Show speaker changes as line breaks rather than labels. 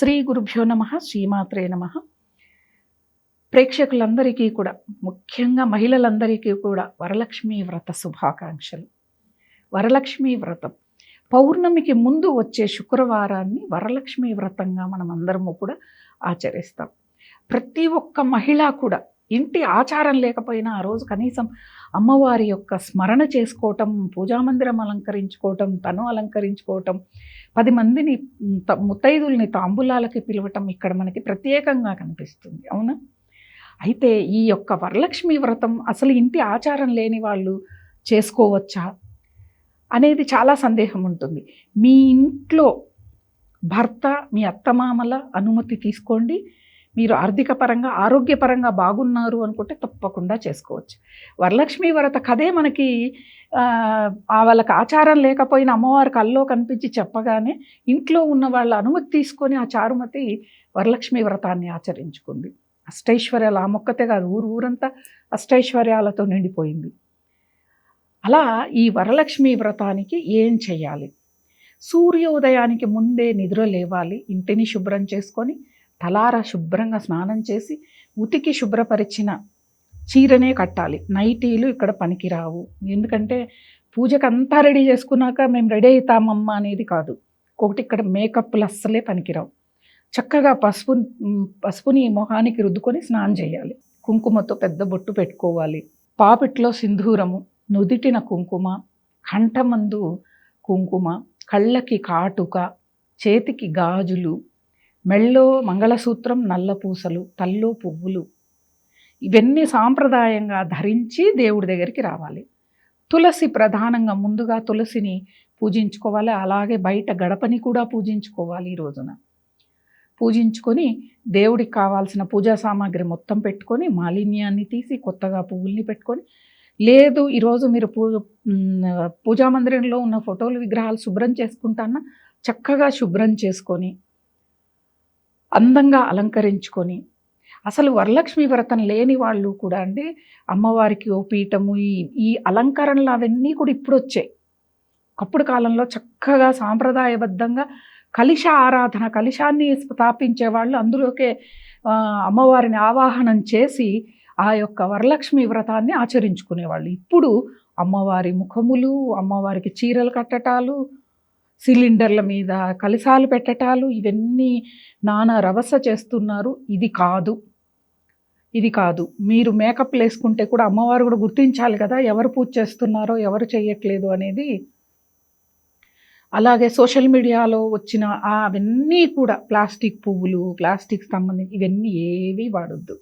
శ్రీ గురుభ్యో నమ శ్రీమాత్రే నమ. ప్రేక్షకులందరికీ కూడా ముఖ్యంగా మహిళలందరికీ కూడా వరలక్ష్మి వ్రత శుభాకాంక్షలు. వరలక్ష్మి వ్రతం. పౌర్ణమికి ముందు వచ్చే శుక్రవారాన్ని వరలక్ష్మి వ్రతంగా మనం అందరము కూడా ఆచరిస్తాం. ప్రతి ఒక్క మహిళ కూడా ఇంటి ఆచారం లేకపోయినా ఆ రోజు కనీసం అమ్మవారి యొక్క స్మరణ చేసుకోవటం పూజామందిరం అలంకరించుకోవటం తను అలంకరించుకోవటం పది మందిని ముత్తైదుల్ని తాంబూలాలకి పిలవటం ఇక్కడ మనకి ప్రత్యేకంగా కనిపిస్తుంది. అవునా? అయితే ఈ యొక్క వరలక్ష్మి వ్రతం అసలు ఇంటి ఆచారం లేని వాళ్ళు చేసుకోవచ్చా? అనేది చాలా సందేహం ఉంటుంది. మీ ఇంట్లో భర్త మీ అత్తమామల అనుమతి తీసుకోండి. మీరు ఆర్థిక పరంగా ఆరోగ్యపరంగా బాగున్నారు అనుకుంటే తప్పకుండా చేసుకోవచ్చు. వరలక్ష్మి వ్రత కథే మనకి ఆ, వాళ్ళకి ఆచారం లేకపోయినా అమ్మవారికి అల్లో కనిపించి చెప్పగానే ఇంట్లో ఉన్న వాళ్ళ అనుమతి తీసుకొని ఆ చారుమతి వరలక్ష్మి వ్రతాన్ని ఆచరించుకుంది. అష్టైశ్వర్యాలు ఆ మొక్కతే కాదు ఊరు ఊరంతా అష్టైశ్వర్యాలతో నిండిపోయింది. అలా ఈ వరలక్ష్మి వ్రతానికి ఏం చేయాలి? సూర్యోదయానికి ముందే నిద్ర లేవాలి ఇంటిని శుభ్రం చేసుకొని తలార శుభ్రంగా స్నానం చేసి ఉతికి శుభ్రపరిచిన చీరనే కట్టాలి. నైటీలు ఇక్కడ పనికిరావు. ఎందుకంటే పూజకు అంతా రెడీ చేసుకున్నాక మేము రెడీ అవుతామమ్మా అనేది కాదు. ఒకటి ఇక్కడ మేకప్లు అస్సలే పనికిరావు. చక్కగా పసుపు పసుపుని మొహానికి రుద్దుకొని స్నానం చేయాలి. కుంకుమతో పెద్ద బొట్టు పెట్టుకోవాలి. పాపిట్లో సింధూరము నుదిటిన కుంకుమ కంఠమందు కుంకుమ కళ్ళకి కాటుక చేతికి గాజులు మెళ్ళో మంగళసూత్రం నల్ల పూసలు తల్లో పువ్వులు. ఇవన్నీ సాంప్రదాయంగా ధరించి దేవుడి దగ్గరికి రావాలి. తులసి ప్రధానంగా ముందుగా తులసిని పూజించుకోవాలి. అలాగే బయట గడపని కూడా పూజించుకోవాలి ఈ రోజున. పూజించుకొని దేవుడికి కావాల్సిన పూజా సామాగ్రి మొత్తం పెట్టుకొని మాలిన్యాన్ని తీసి కొత్తగా పువ్వుల్ని పెట్టుకొని లేదు ఈరోజు మీరు పూ పూజా మందిరంలో ఉన్న ఫోటోలు విగ్రహాలు శుభ్రం చేసుకుంటానా చక్కగా శుభ్రం చేసుకొని అందంగా అలంకరించుకొని. అసలు వరలక్ష్మి వ్రతం లేని వాళ్ళు కూడా అండి అమ్మవారికి ఓ పీఠము ఈ ఈ అలంకరణలు అవన్నీ కూడా ఇప్పుడు వచ్చాయి అప్పుడు కాలంలో చక్కగా సాంప్రదాయబద్ధంగా కలిశ ఆరాధన కలిశాన్ని స్థాపించే వాళ్ళు అందులోకే అమ్మవారిని ఆవాహనం చేసి ఆ యొక్క వరలక్ష్మి వ్రతాన్ని ఆచరించుకునేవాళ్ళు. ఇప్పుడు అమ్మవారి ముఖములు అమ్మవారికి చీరలు కట్టటాలు సిలిండర్ల మీద కలిసాలు పెట్టటాలు ఇవన్నీ నానా రవస చేస్తున్నారు. ఇది కాదు. ఇది కాదు. మీరు మేకప్ వేసుకుంటే కూడా అమ్మవారు కూడా గుర్తించాలి కదా ఎవరు పూజ చేస్తున్నారో ఎవరు చేయట్లేదు అనేది. అలాగే సోషల్ మీడియాలో వచ్చిన అవన్నీ కూడా ప్లాస్టిక్ పువ్వులు ప్లాస్టిక్ సంబంధించి ఇవన్నీ ఏవి వాడొద్దు.